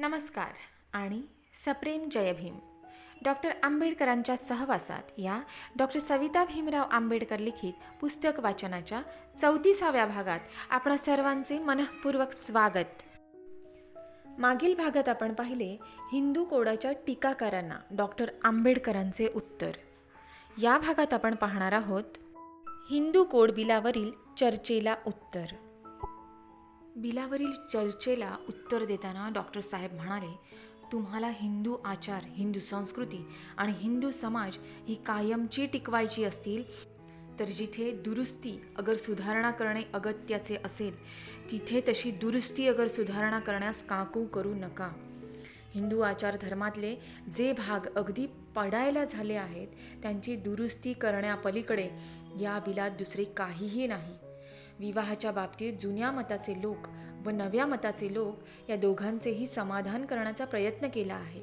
नमस्कार आणि सप्रेम जय भीम. डॉक्टर आंबेडकरांच्या सहवासात या डॉक्टर सविता भीमराव आंबेडकर लिखित पुस्तक वाचनाच्या चौतीसाव्या भागात आपण सर्वांचे मनःपूर्वक स्वागत. मागील भागात आपण पाहिले हिंदू कोडाच्या टीकाकारांना डॉक्टर आंबेडकरांचे उत्तर. या भागात आपण पाहणार आहोत हिंदू कोड बिलावरील चर्चेला उत्तर. बिलावरील चर्चेला उत्तर देताना डॉक्टर साहेब म्हणाले तुम्हाला हिंदू आचार हिंदू संस्कृती आणि हिंदू समाज ही कायमची टिकवायची असतील तर जिथे दुरुस्ती अगर सुधारणा करणे अगत्याचे असेल तिथे तशी दुरुस्ती अगर सुधारणा करण्यास काकू करू नका. हिंदू आचार धर्मातले जे भाग अगदी पडायला झाले आहेत त्यांची दुरुस्ती करण्यापलीकडे या बिलात दुसरे काहीही नाही. विवाहाच्या बाबतीत जुन्या मताचे लोक व नव्या मताचे लोक या दोघांचेही समाधान करण्याचा प्रयत्न केला आहे.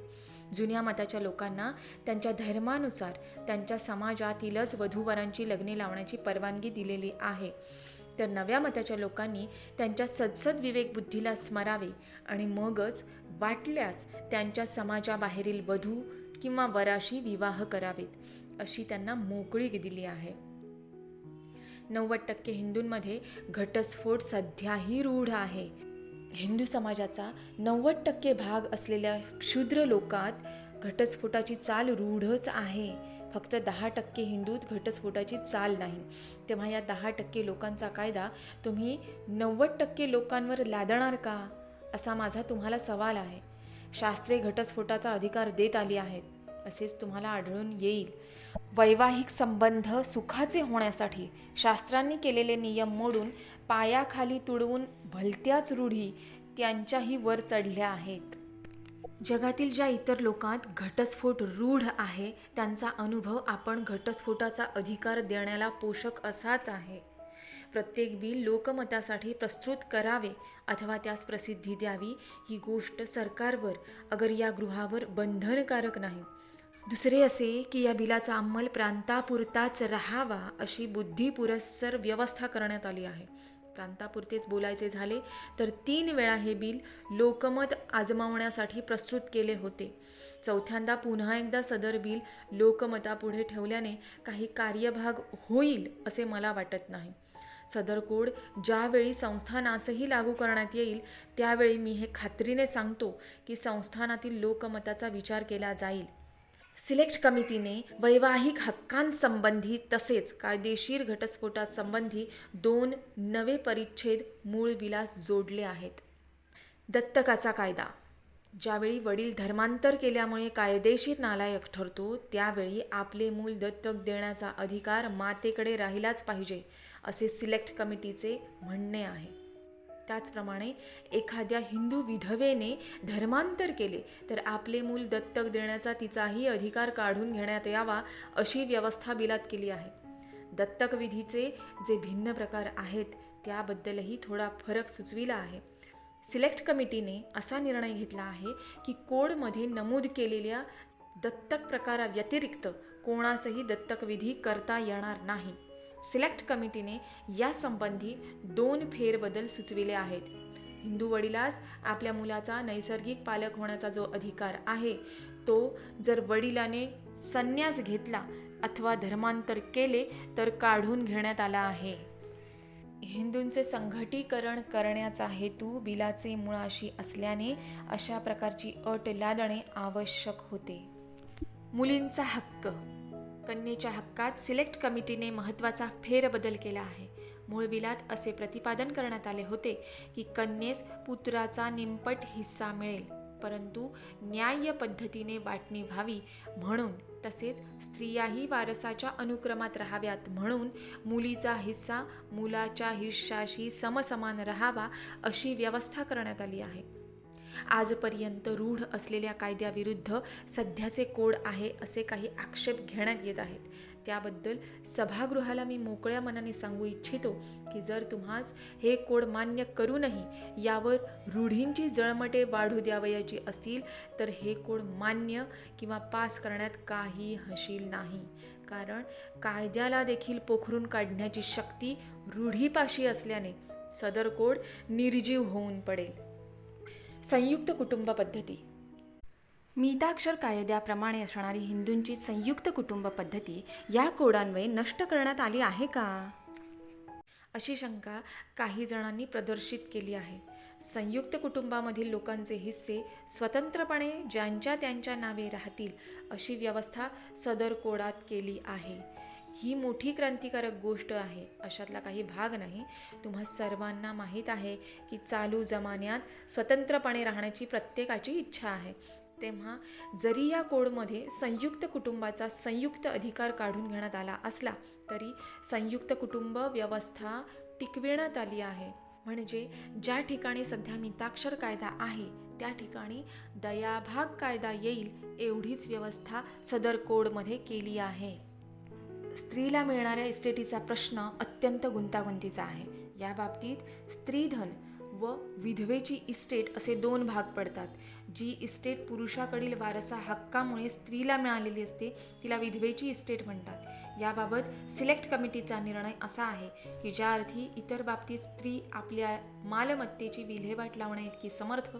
जुन्या मताच्या लोकांना त्यांच्या धर्मानुसार त्यांच्या समाजातीलच वधूवरांची लग्ने लावण्याची परवानगी दिलेली आहे. तर नव्या मताच्या लोकांनी त्यांच्या सदसद विवेकबुद्धीला स्मरावे आणि मगच वाटल्यास त्यांच्या समाजाबाहेरील वधू किंवा वराशी विवाह करावेत अशी त्यांना मोकळीक दिली आहे. नव्वद टक्के हिंदूंमध्ये घटस्फोट सध्याही रूढ आहे. हिंदू समाजाचा नव्वद टक्के भाग असलेल्या क्षुद्र लोकात घटस्फोटाची चाल रूढच आहे. फक्त दहा टक्के हिंदूत घटस्फोटाची चाल नाही. तेव्हा या दहा टक्के लोकांचा कायदा तुम्ही नव्वद टक्के लोकांवर लादणार का? असा माझा तुम्हाला सवाल आहे. शास्त्रे घटस्फोटाचा अधिकार देत आली आहेत. असेच तुम्हाला आढळून येईल. वैवाहिक संबंध सुखाचे होण्यासाठी शास्त्रांनी केलेले नियम मोडून पायाखाली तुडवून भलत्याच रूढी त्यांच्याही वर चढल्या आहेत. जगातील ज्या इतर लोकांत घटस्फोट रूढ आहे त्यांचा अनुभव आपण घटस्फोटाचा अधिकार देण्याला पोषक असाच आहे. प्रत्येक बिल लोकमतासाठी प्रस्तुत करावे अथवा त्यास प्रसिद्धी द्यावी ही गोष्ट सरकारवर अगर या गृहावर बंधनकारक नाही. दुसरे असे की या बिलाचा अंमल प्रांतापुरताच राहावा अशी बुद्धिपुरस्सर व्यवस्था करण्यात आली आहे. प्रांतापुरतेच बोलायचे झाले तर तीन वेळा हे बिल लोकमत आजमावण्यासाठी प्रस्तुत केले होते. चौथ्यांदा पुन्हा एकदा सदर बिल लोकमतापुढे ठेवल्याने काही कार्यभाग होईल असे मला वाटत नाही. सदर कोड ज्यावेळी संस्थानासही लागू करण्यात येईल त्यावेळी मी हे खात्रीने सांगतो की संस्थानातील लोकमताचा विचार केला जाईल. सिलेक्ट कमिटीने वैवाहिक हक्कांसंबंधी तसेच कायदेशीर घटस्फोटासंबंधी दोन नवे परिच्छेद मूळ विलास जोडले आहेत. दत्तकाचा कायदा. ज्यावेळी वडील धर्मांतर केल्यामुळे कायदेशीर नालायक ठरतो त्यावेळी आपले मूल दत्तक देण्याचा अधिकार मातेकडे राहिलाच पाहिजे असे सिलेक्ट कमिटीचे म्हणणे आहे. त्याचप्रमाणे एखाद्या हिंदू विधवेने धर्मांतर केले तर आपले मूल दत्तक देण्याचा तिचाही अधिकार काढून घेण्यात यावा अशी व्यवस्था बिलात केली आहे. दत्तक विधीचे जे भिन्न प्रकार आहेत त्याबद्दलही थोडा फरक सुचविला आहे. सिलेक्ट कमिटीने असा निर्णय घेतला आहे की कोडमध्ये नमूद केलेल्या दत्तक प्रकाराव्यतिरिक्त कोणासही दत्तक विधी करता येणार नाही. सिलेक्ट कमिटीने यासंबंधी दोन फेरबदल सुचविले आहेत. हिंदू वडिलास आपल्या मुलाचा नैसर्गिक पालक होण्याचा जो अधिकार आहे तो जर वडिलाने संन्यास घेतला अथवा धर्मांतर केले तर काढून घेण्यात आला आहे. हिंदूंचे संघटीकरण करण्याचा हेतू बिलाचे मुळाशी असल्याने अशा प्रकारची अट लादणे आवश्यक होते. मुलींचा हक्क कन्येच्या हक्कात सिलेक्ट कमिटीने महत्त्वाचा फेरबदल केला आहे. मूळ बिलात असे प्रतिपादन करण्यात आले होते की कन्येस पुत्राचा निंपट हिस्सा मिळेल परंतु न्याय्य पद्धतीने वाटणी व्हावी म्हणून तसेच स्त्रियाही वारसाच्या अनुक्रमात राहाव्यात म्हणून मुलीचा हिस्सा मुलाच्या हिस्साशी समसमान राहावा अशी व्यवस्था करण्यात आली आहे. आजपर्यंत रूढ असलेल्या कायद्याविरुद्ध सध्याचे कोड आहे असे काही आक्षेप घेण्यात येत आहेत. त्याबद्दल सभागृहाला मी मोकळ्या मनाने सांगू इच्छितो की जर तुम्हास हे कोड मान्य करूनही यावर रूढींची जळमटे वाढू द्यावयाची असतील तर हे कोड मान्य किंवा पास करण्यात काही हशील नाही. कारण कायद्याला देखील पोखरून काढण्याची शक्ती रूढीपाशी असल्याने सदर कोड निर्जीव होऊन पडेल. संयुक्त कुटुंब पद्धती. मिताक्षर कायद्याप्रमाणे असणारी हिंदूंची संयुक्त कुटुंब पद्धती या कोडान्वये नष्ट करण्यात आली आहे का? अशी शंका काही जणांनी प्रदर्शित केली आहे. संयुक्त कुटुंबामधील लोकांचे हिस्से स्वतंत्रपणे ज्यांच्या त्यांच्या नावे राहतील अशी व्यवस्था सदर कोडात केली आहे. ही मोठी क्रांतिकारक गोष्ट आहे. अशातला काही भाग नाही. तुम्हा सर्वांना माहीत आहे की चालू जमान्यात स्वतंत्रपणे राहण्याची प्रत्येकाची इच्छा आहे. तेव्हा जरी या कोडमध्ये संयुक्त कुटुंबाचा संयुक्त अधिकार काढून घेण्यात आला असला तरी संयुक्त कुटुंब व्यवस्था टिकविण्यात आली आहे. म्हणजे ज्या ठिकाणी सध्या मिताक्षर कायदा आहे त्या ठिकाणी दयाभाग कायदा येईल एवढीच व्यवस्था सदर कोडमध्ये केली आहे. स्त्रीला मिळणाऱ्या इस्टेटीचा प्रश्न अत्यंत गुंतागुंतीचा आहे. या बाबतीत स्त्रीधन व विधवेची इस्टेट असे दोन भाग पडतात. जी इस्टेट पुरुषाकडील वारसा हक्कामुळे स्त्रीला मिळालेली असते तिला विधवेची इस्टेट म्हणतात. याबाबत सिलेक्ट कमिटीचा निर्णय असा आहे की ज्या अर्थी इतर बाबतीत स्त्री आपल्या मालमत्तेची विल्हेवाट लावण्या इतकी समर्थ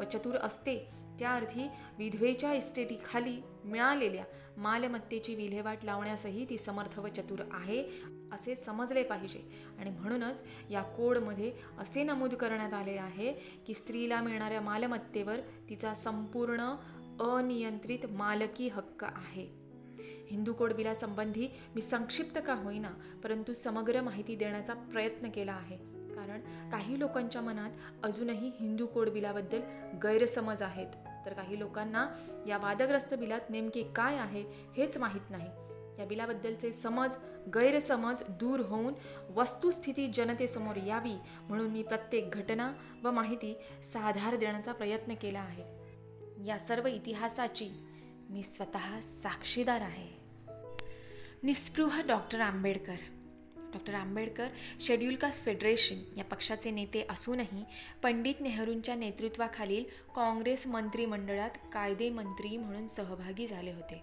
व चतुर असते त्या अर्थी विधवेच्या इस्टेटीखाली मिळालेल्या मालमत्तेची विल्हेवाट लावण्यासही ती समर्थ व चतुर आहे असे समजले पाहिजे. आणि म्हणूनच या कोडमध्ये असे नमूद करण्यात आले आहे की स्त्रीला मिळणाऱ्या मालमत्तेवर तिचा संपूर्ण अनियंत्रित मालकी हक्क आहे. हिंदू कोड बिलासंबंधी मी संक्षिप्त का होईना परंतु समग्र माहिती देण्याचा प्रयत्न केला आहे. कारण काही लोकांच्या मनात अजूनही हिंदू कोड बिलाबद्दल गैरसमज आहेत. तर काही लोकांना या वादग्रस्त बिलात नेमके काय आहे हेच माहीत नाही. या बिलाबद्दलचे समज गैरसमज दूर होऊन वस्तुस्थिती जनतेसमोर यावी म्हणून मी प्रत्येक घटना व माहिती साधार देण्याचा प्रयत्न केला आहे. या सर्व इतिहासाची मी स्वतः साक्षीदार आहे. निस्पृह doctor Ambedkar doctor Ambedkar schedule caste federation या पक्षाचे नेते असूनही पंडित नेहरूंच्या नेतृत्वाखालील काँग्रेस मंत्रिमंडळात कायदेमंत्री म्हणून सहभागी झाले होते.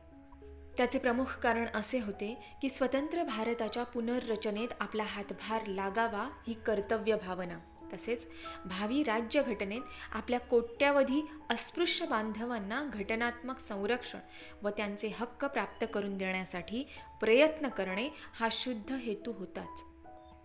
त्याचे प्रमुख कारण असे होते की स्वतंत्र भारताच्या पुनर्रचनेत आपला हातभार लागावा ही कर्तव्य भावना तसेच भावी राज्यघटनेत आपल्या कोट्यावधी अस्पृश्य बांधवांना घटनात्मक संरक्षण व त्यांचे हक्क प्राप्त करून देण्यासाठी प्रयत्न करणे हा शुद्ध हेतू होताच.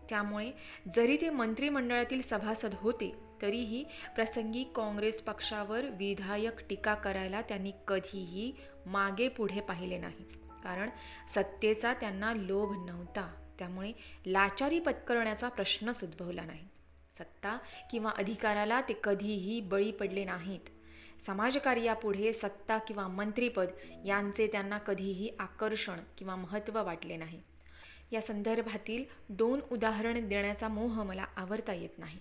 त्यामुळे जरी ते मंत्रिमंडळातील सभासद होते तरीही प्रसंगी काँग्रेस पक्षावर विधायक टीका करायला त्यांनी कधीही मागे पुढे पाहिले नाही. कारण सत्तेचा त्यांना लोभ नव्हता. त्यामुळे लाचारी पत्करण्याचा प्रश्नच उद्भवला नाही. सत्ता किंवा अधिकाराला ते कधीही बळी पडले नाहीत. समाजकार्यापुढे सत्ता किंवा मंत्रीपद यांचे त्यांना कधीही आकर्षण किंवा महत्त्व वाटले नाही. या संदर्भातील दोन उदाहरण देण्याचा मोह मला आवरता येत नाही.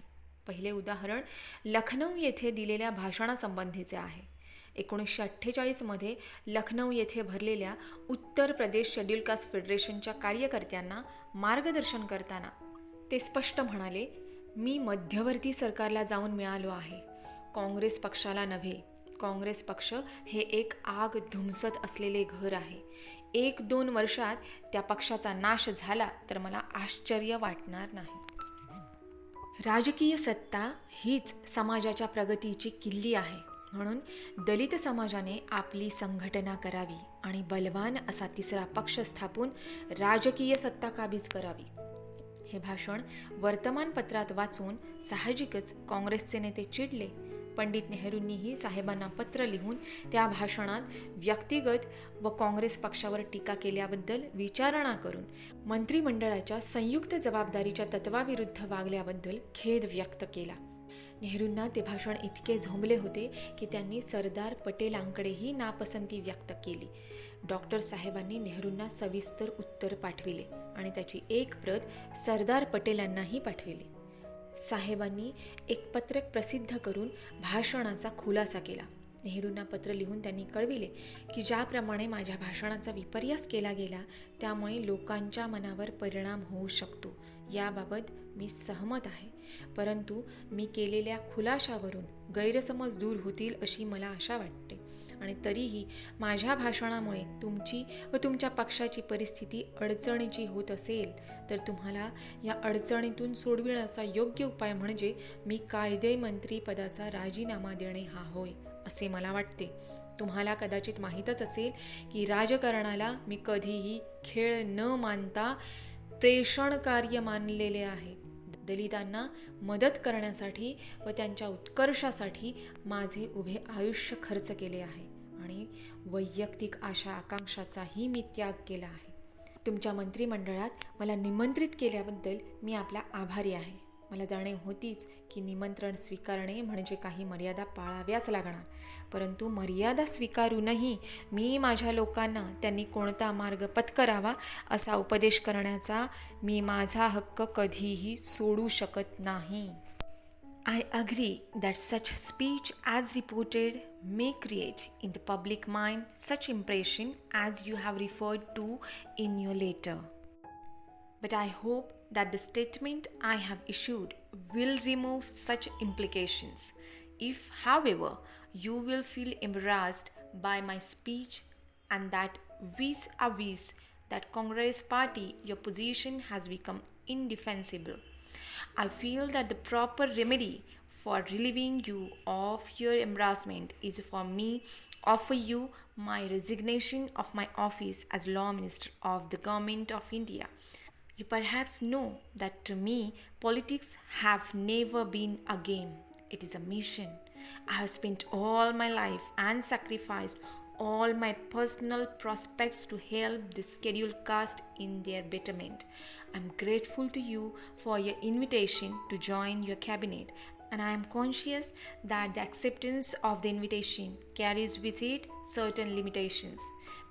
पहिले उदाहरण लखनौ येथे दिलेल्या भाषणासंबंधीचे आहे. एकोणीसशे अठ्ठेचाळीसमध्ये लखनौ येथे भरलेल्या उत्तर प्रदेश शेड्यूल कास्ट फेडरेशनच्या कार्यकर्त्यांना मार्गदर्शन करताना ते स्पष्ट म्हणाले मी मध्यवर्ती सरकारला जाऊन मिळालो आहे. काँग्रेस पक्षाला नव्हे. काँग्रेस पक्ष हे एक आग धुमसत असलेले घर आहे. एक दोन वर्षात त्या पक्षाचा नाश झाला तर मला आश्चर्य वाटणार नाही. राजकीय सत्ता हीच समाजाच्या प्रगतीची किल्ली आहे. म्हणून दलित समाजाने आपली संघटना करावी आणि बलवान असा तिसरा पक्ष स्थापून राजकीय सत्ता काबीज करावी. हे भाषण वर्तमानपत्रात वाचून साहजिकच काँग्रेसचे नेते चिडले. पंडित नेहरूंनीही साहेबांना पत्र लिहून त्या भाषणात व्यक्तिगत व काँग्रेस पक्षावर टीका केल्याबद्दल विचारणा करून मंत्रिमंडळाच्या संयुक्त जबाबदारीच्या तत्वाविरुद्ध वागल्याबद्दल खेद व्यक्त केला. नेहरूंना ते भाषण इतके झोंबले होते की त्यांनी सरदार पटेलांकडेही नापसंती व्यक्त केली. डॉक्टर साहेबांनी नेहरूंना सविस्तर उत्तर पाठविले. आणि त्याची एक प्रत सरदार पटेलांनाही पाठविली. साहेबांनी एक पत्रक प्रसिद्ध करून भाषणाचा खुलासा केला. नेहरूंना पत्र लिहून त्यांनी कळविले की ज्याप्रमाणे माझ्या भाषणाचा विपर्यास केला गेला त्यामुळे लोकांच्या मनावर परिणाम होऊ शकतो याबाबत मी सहमत आहे. परंतु मी केलेल्या खुलाशावरून गैरसमज दूर होतील अशी मला आशा वाटते. आणि तरीही माझ्या भाषणामुळे तुमची व तुमच्या पक्षाची परिस्थिती अडचणीची होत असेल तर तुम्हाला या अडचणीतून सोडविण्याचा योग्य उपाय म्हणजे मी कायदेमंत्री पदाचा राजीनामा देणे हा होय असे मला वाटते. तुम्हाला कदाचित माहीतच असेल की राजकारणाला मी कधीही खेळ न मानता प्रेषण कार्य मानलेले आहे. दलितांना मदत करण्यासाठी व त्यांच्या उत्कर्षासाठी माझे उभे आयुष्य खर्च केले आहे. आणि वैयक्तिक आशा आकांक्षाचाही मी त्याग केला आहे. तुमच्या मंत्रिमंडळात मला निमंत्रित केल्याबद्दल मी आपला आभारी आहे. मला जाणीव होतीच की निमंत्रण स्वीकारणे म्हणजे काही मर्यादा पाळाव्याच लागणार. परंतु मर्यादा स्वीकारूनही मी माझ्या लोकांना त्यांनी कोणता मार्ग पत्करावा असा उपदेश करण्याचा मी माझा हक्क कधीही सोडू शकत नाही. I agree that such speech as reported may create in the public mind such impression as you have referred to in your letter. But I hope that the statement I have issued will remove such implications. If, however, you will feel embarrassed by my speech and that vis a vis that Congress party your position has become indefensible. I feel that the proper remedy for relieving you of your embarrassment is for me offer you my resignation of my office as law minister of the government of India. You perhaps know that to me politics have never been a game. It is a mission. I have spent all my life and sacrificed all my personal prospects to help the scheduled caste in their betterment. I'm grateful to you for your invitation to join your cabinet, and I am conscious that the acceptance of the invitation carries with it certain limitations.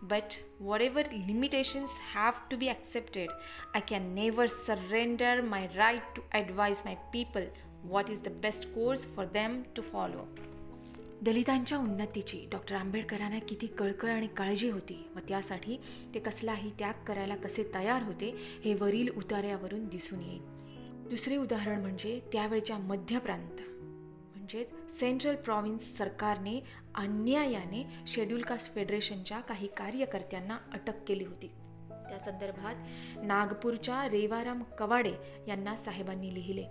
But whatever limitations have to be accepted, I can never surrender my right to advise my people what is the best course for them to follow. दलितांच्या उन्नतीची doctor आंबेडकरांना किती कळकळ आणि काळजी होती व त्यासाठी ते कसलाही त्याग करायला कसे तयार होते हे वरील उतार्यावरून दिसून येईल दुसरे उदाहरण म्हणजे त्यावेळच्या मध्य प्रांत. म्हणजेच सेंट्रल प्रॉव्हिन्स सरकारने अन्यायाने शेड्यूल कास्ट फेडरेशनच्या काही कार्यकर्त्यांना अटक केली होती. त्या संदर्भात नागपूरच्या रेवाराम कवाडे यांना साहेबांनी लिहिले.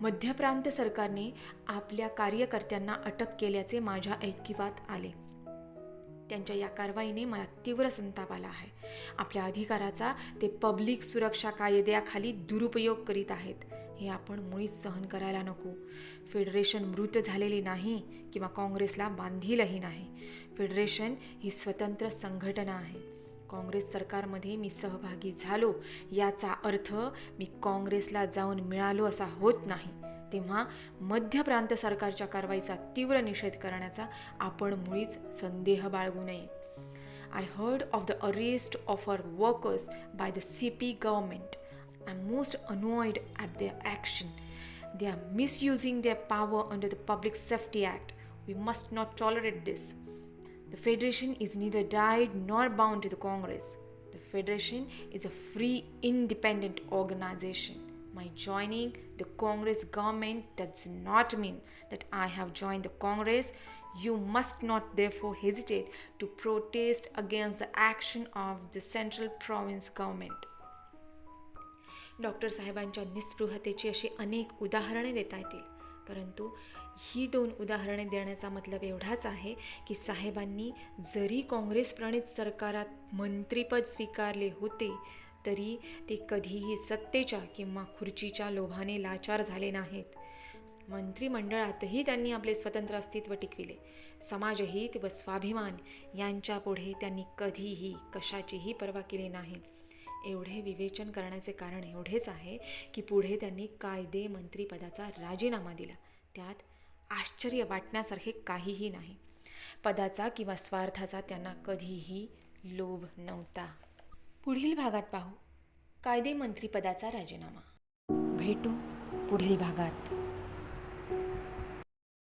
मध्यप्रांत सरकारने आपल्या कार्यकर्त्यांना अटक केल्याचे माझ्या ऐकिवात आले. त्यांच्या या कारवाईने मला तीव्र संताप आला आहे. आपल्या अधिकाराचा ते पब्लिक सुरक्षा कायद्याखाली दुरुपयोग करीत आहेत. हे आपण मुळीच सहन करायला नको. फेडरेशन मृत झालेली नाही किंवा काँग्रेसला बांधीलही नाही. फेडरेशन ही स्वतंत्र संघटना आहे. काँग्रेस सरकारमध्ये मी सहभागी झालो याचा अर्थ मी काँग्रेसला जाऊन मिळालो असा होत नाही. तेव्हा मध्य प्रांत सरकारच्या कारवाईचा तीव्र निषेध करण्याचा आपण मुळीच संदेह बाळगू नये. I heard of the arrest of our workers by the C P government I am most annoyed at their action they are misusing their power under the public safety act we must not tolerate this the federation is neither tied nor bound to the Congress the federation is a free independent organisation My joining the Congress government does not mean that I have joined the Congress. You must not therefore hesitate to protest against the action of the central province government. Doctor साहेबांच्या निस्पृहतेची अशी अनेक उदाहरणे देता येतील परंतु ही दोन उदाहरणे देण्याचा मतलब एवढाच आहे की साहेबांनी जरी काँग्रेस प्रणित सरकारात मंत्रीपद स्वीकारले होते तरी ते कधीही सत्तेच्या किंवा खुर्चीच्या लोभाने लाचार झाले नाहीत. मंत्रिमंडळातही त्यांनी आपले स्वतंत्र अस्तित्व टिकविले. समाजहित व स्वाभिमान यांच्यापुढे त्यांनी कधीही कशाचीही पर्वा केली नाही. एवढे विवेचन करण्याचे कारण एवढेच आहे की पुढे त्यांनी कायदे मंत्रीपदाचा राजीनामा दिला. त्यात आश्चर्य वाटण्यासारखे काहीही नाही. पदाचा किंवा स्वार्थाचा त्यांना कधीही लोभ नव्हता. पुढील भागात पाहू. कायदे मंत्रीपदाचा राजीनामा. भेटू पुढील भागात.